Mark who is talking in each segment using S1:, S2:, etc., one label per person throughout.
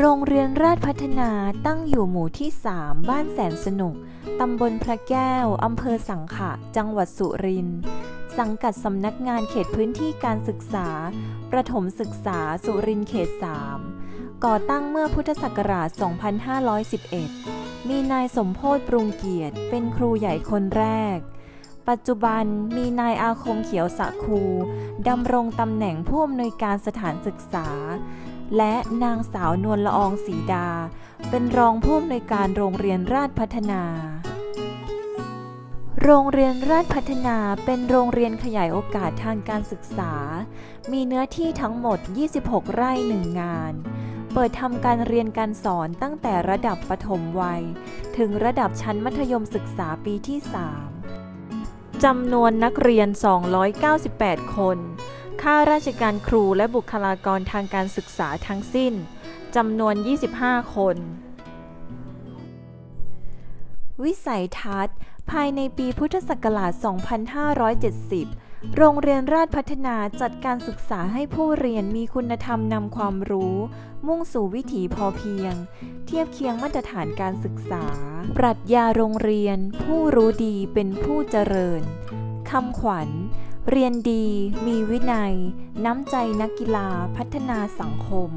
S1: โรงเรียนราชพัฒนาตั้งอยู่หมู่ที่ 3 บ้านแสนสนุก ตำบลพระแก้ว อำเภอสังขะ จังหวัดสุรินทร์ สังกัดสำนักงานเขตพื้นที่การศึกษา ประถมศึกษาสุรินทร์เขต 3 ก่อตั้งเมื่อพุทธศักราช 2511 มีนายสมโพธปรุงเกียรติเป็นครูใหญ่คนแรก ปัจจุบันมีนายอาคมเขียวสะคูดำรงตำแหน่งผู้อำนวยการสถานศึกษา และนางสาวนวลละอองศรีดา เป็นรองผู้อำนวยการโรงเรียนราชพัฒนา โรงเรียนราชพัฒนาเป็นโรงเรียนขยายโอกาสทางการศึกษา มีเนื้อที่ทั้งหมด 26 ไร่หนึ่งงาน เปิดทำการเรียนการสอนตั้งแต่ระดับประถมวัย ถึงระดับชั้นมัธยมศึกษาปีที่ 3จำนวนนักเรียน 298 คน ข้าราชการครูและบุคลากรทางการศึกษาทั้งสิ้นจำนวน 25 คน วิสัยทัศน์ ภายในปีพุทธศักราช 2570 โรงเรียนราชพัฒนาจัดการศึกษาให้ผู้เรียนมีคุณธรรมนำความรู้ มุ่งสู่วิถีพอเพียง เทียบเคียงมาตรฐานการศึกษา ปรัชญาโรงเรียน ผู้รู้ดีเป็นผู้เจริญคำขวัญ เรียนดี มีวินัย น้ำใจนักกีฬาพัฒนาสังคม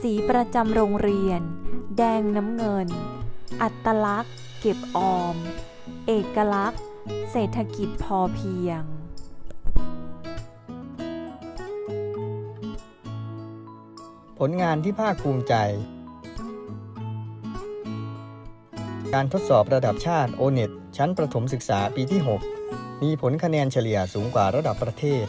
S1: สีประจำโรงเรียน แดงน้ำเงิน อัตลักษณ์ เก็บออม เอกลักษณ์ เศรษฐกิจพอเพียง
S2: ผลงานที่ภาคภูมิใจ การทดสอบระดับชาติ o n e t ชั้นประถมศึกษาปีที่ 6 มีผลคะแนนเฉลี่ยสูงกว่าระดับประเทศ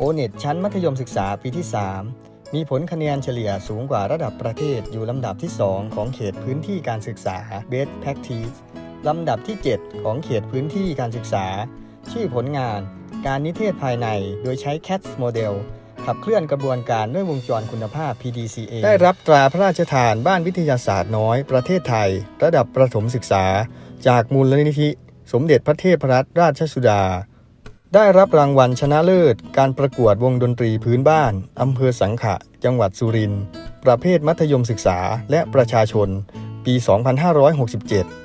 S2: o n e t ชั้นมัธยมศึกษาปีที่ 3 มีผลคะแนนเฉลี่ยสูงกว่าระดับประเทศ อยู่ลำดับที่ 2 ของเขตพื้นที่การศึกษา Best Practice ลำดับที่ 7 ของเขตพื้นที่การศึกษา ชื่อผลงาน การนิเทศภายในโดยใช้ CATS Model ขับเคลื่อนกระบวนการด้วยวงจรคุณภาพ PDCA ได้รับตราพระราชทานบ้านวิทยาศาสตร์น้อย ประเทศไทย ระดับประถมศึกษา จากมูลนิธิ สมเด็จพระเทพรัตนราชสุดา ได้รับรางวัลชนะเลิศ การประกวดวงดนตรีพื้นบ้านอำเภอสังขะ จังหวัดสุรินทร์ประเภทมัธยมศึกษาและประชาชน ปี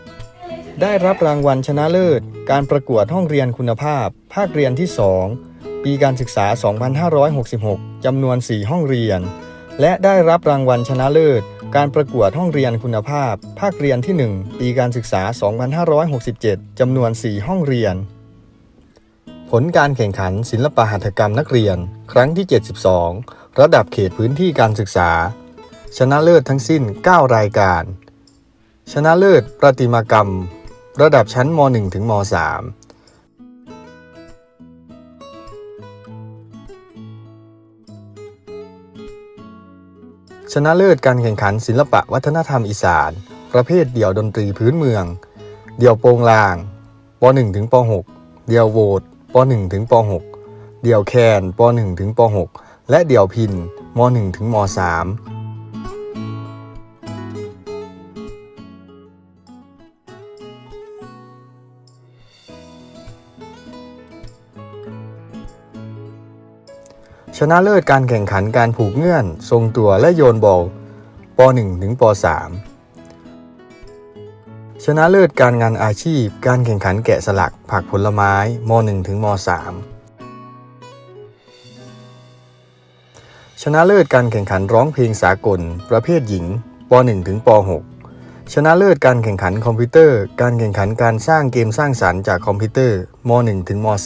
S2: 2567 ได้รับรางวัลชนะเลิศ การประกวดห้องเรียนคุณภาพ ภาคเรียนที่ 2 ปีการศึกษา 2566 จำนวน 4 ห้องเรียน และได้รับรางวัลชนะเลิศ การประกวดห้องเรียนคุณภาพ ภาคเรียนที่ 1 ปีการศึกษา 2567 จำนวน 4 ห้องเรียน ผลการแข่งขันศิลปหัตถกรรมนักเรียน ครั้งที่ 72 ระดับเขตพื้นที่การศึกษา ชนะเลิศทั้งสิ้น 9 รายการ ชนะเลิศประติมากรรม ระดับชั้นม .1 ถึงม .3 ชนะเลิศการแข่งขันศิลปะวัฒนธรรมอีสาน ประเภทเดี่ยวดนตรีพื้นเมือง เดี่ยวโปงลางป .1 ถึงป .6 เดี่ยวโวดป .1 ถึงป .6 เดี่ยวแคนป .1 ถึงป .6 และเดี่ยวพินม .1 ถึงม .3 นะเลิศการแข่งขันการผูกเงื่อน ทรงตัวและโยนบอลป .1 ถึงป .3 ชนะเลิศการงานอาชีพ การแข่งขันแกะสลักผักผลไม้ม .1 ถึงม .3 ชนะเลิศการแข่งขันร้องเพลงสากล ประเภทหญิงป .1 ถึงป .6 ชนะเลิศการแข่งขันคอมพิวเตอร์ การแข่งขันการสร้างเกมสร้างสรรค์จากคอมพิวเตอร์ม .1 ถึงม .3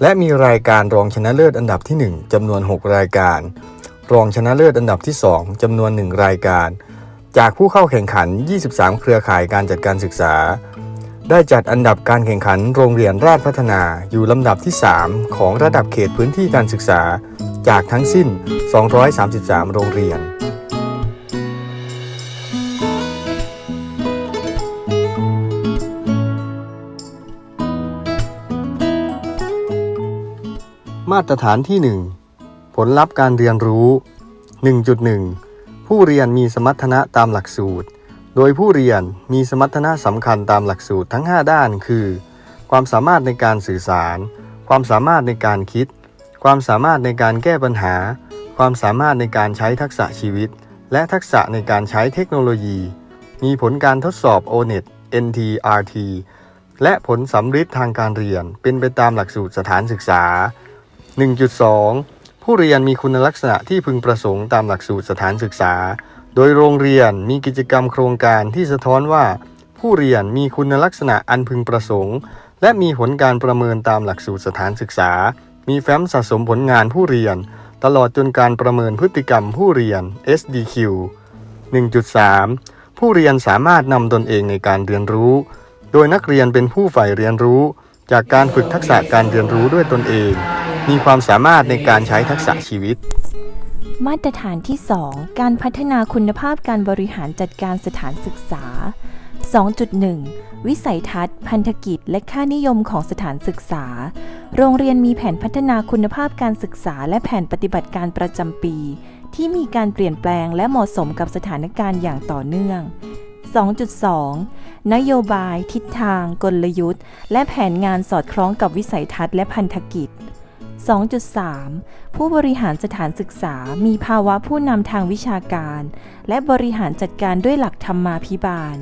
S2: และมีรายการรองชนะเลิศอันดับที่ 1จำนวน 6 รายการ รองชนะเลิศอันดับที่ 2จำนวน 1 รายการ จากผู้เข้าแข่งขัน 23 เครือข่ายการจัดการศึกษา ได้จัดอันดับการแข่งขันโรงเรียนราชพัฒนาอยู่ลำดับที่ 3 ของระดับเขตพื้นที่การศึกษา จากทั้งสิ้น 233 โรงเรียน มาตรฐานที่ 1 ผลลัพธ์การเรียนรู้ 1.1 ผู้เรียนมีสมรรถนะตามหลักสูตร โดยผู้เรียนมีสมรรถนะสำคัญตามหลักสูตรทั้ง 5 ด้าน คือ ความสามารถในการสื่อสาร ความสามารถในการคิด ความสามารถในการแก้ปัญหา ความสามารถในการใช้ทักษะชีวิต และทักษะในการใช้เทคโนโลยี มีผลการทดสอบ ONET NTRT และผลสำฤทธิ์ทางการเรียนเป็นไปตามหลักสูตรสถานศึกษา 1.2 ผู้เรียนมีคุณลักษณะที่พึงประสงค์ตามหลักสูตรสถานศึกษา โดยโรงเรียนมีกิจกรรมโครงการที่สะท้อนว่า ผู้เรียนมีคุณลักษณะอันพึงประสงค์ และมีผลการประเมินตามหลักสูตรสถานศึกษา มีแฟ้มสะสมผลงานผู้เรียน ตลอดจนการประเมินพฤติกรรมผู้เรียน SDQ 1.3 ผู้เรียนสามารถนำตนเองในการเรียนรู้ โดยนักเรียนเป็นผู้ใฝ่เรียนรู้ จากการฝึกทักษะการเรียนรู้ด้วยตนเอง มีความสามารถในการใช้ทักษะชีวิต
S1: มาตรฐานที่ 2 การพัฒนาคุณภาพการบริหารจัดการสถานศึกษา 2.1 วิสัยทัศน์ พันธกิจ และค่านิยมของสถานศึกษา โรงเรียนมีแผนพัฒนาคุณภาพการศึกษา และแผนปฏิบัติการประจำปี ที่มีการเปลี่ยนแปลงและเหมาะสมกับสถานการณ์อย่างต่อเนื่อง 2.2 นโยบาย ทิศทาง กลยุทธ์ และแผนงานสอดคล้องกับวิสัยทัศน์และพันธกิจ 2.3 ผู้บริหารสถานศึกษามีภาวะผู้นำทางวิชาการ และบริหารจัดการด้วยหลักธรรมาภิบาล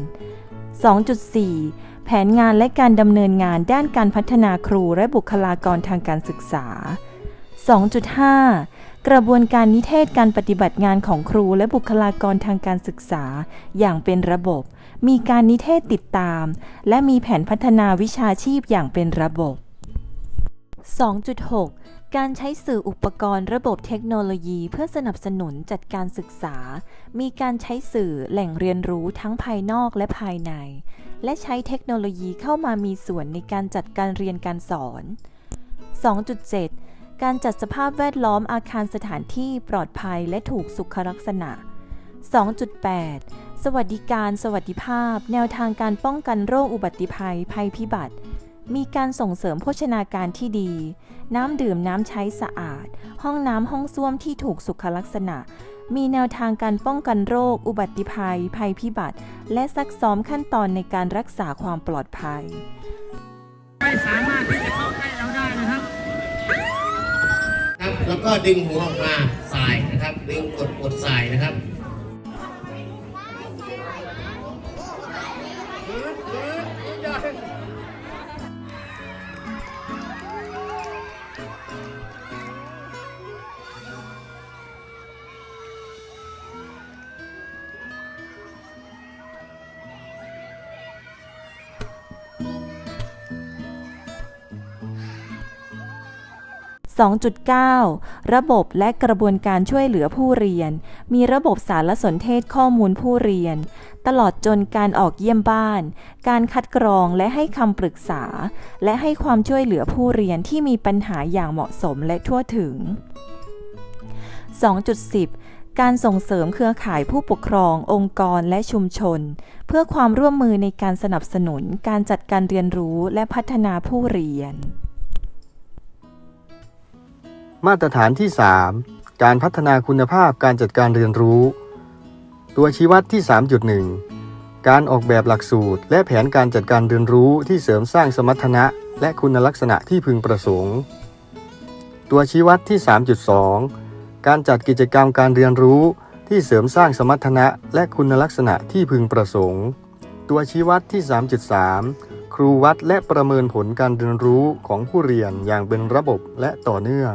S1: 2.4 แผนงานและการดำเนินงานด้านการพัฒนาครูและบุคลากรทางการศึกษา 2.5 กระบวนการนิเทศการปฏิบัติงานของครูและบุคลากรทางการศึกษา อย่างเป็นระบบ มีการนิเทศติดตาม และมีแผนพัฒนาวิชาชีพอย่างเป็นระบบ2.6 การใช้สื่ออุปกรณ์ระบบเทคโนโลยีเพื่อสนับสนุนจัดการศึกษา มีการใช้สื่อแหล่งเรียนรู้ทั้งภายนอกและภายใน และใช้เทคโนโลยีเข้ามามีส่วนในการจัดการเรียนการสอน 2.7 การจัดสภาพแวดล้อมอาคารสถานที่ปลอดภัยและถูกสุขลักษณะ 2.8 สวัสดิการสวัสดิภาพ แนวทางการป้องกันโรคอุบัติภัยภัยพิบัติ มีการส่งเสริมโภชนาการที่ดี น้ำดื่มน้ำใช้สะอาด ห้องน้ำห้องส้วมที่ถูกสุขลักษณะ มีแนวทางการป้องกันโรค อุบัติภัย ภัยพิบัติ และซักซ้อมขั้นตอนในการรักษาความปลอดภัย
S3: ไม่สามารถที่จะเข้าใกล้เราได้นะครับ
S4: ครับ แล้วก็ดึงหัวออกมาสายนะครับ ดึงกดกดสายนะครับ
S1: 2.9 ระบบและกระบวนการช่วยเหลือผู้เรียน มีระบบสารสนเทศข้อมูลผู้เรียน ตลอดจนการออกเยี่ยมบ้าน การคัดกรองและให้คำปรึกษา และให้ความช่วยเหลือผู้เรียนที่มีปัญหาอย่างเหมาะสมและทั่วถึง 2.10การส่งเสริมเครือข่ายผู้ปกครอง องค์กรและชุมชน เพื่อความร่วมมือในการสนับสนุนการจัดการเรียนรู้และพัฒนาผู้เรียน
S2: มาตรฐานที่ 3 การพัฒนาคุณภาพการจัดการเรียนรู้ ตัวชี้วัดที่ 3.1 การออกแบบหลักสูตร และแผนการจัดการเรียนรู้ที่เสริมสร้างสมรรถนะ และคุณลักษณะที่พึงประสงค์ ตัวชี้วัดที่ 3.2 การจัดกิจกรรมการเรียนรู้ที่เสริมสร้างสมรรถนะ และคุณลักษณะที่พึงประสงค์ ตัวชี้วัดที่ 3.3ครูวัดและประเมินผลการเรียนรู้ของผู้เรียนอย่างเป็นระบบและต่อเนื่อง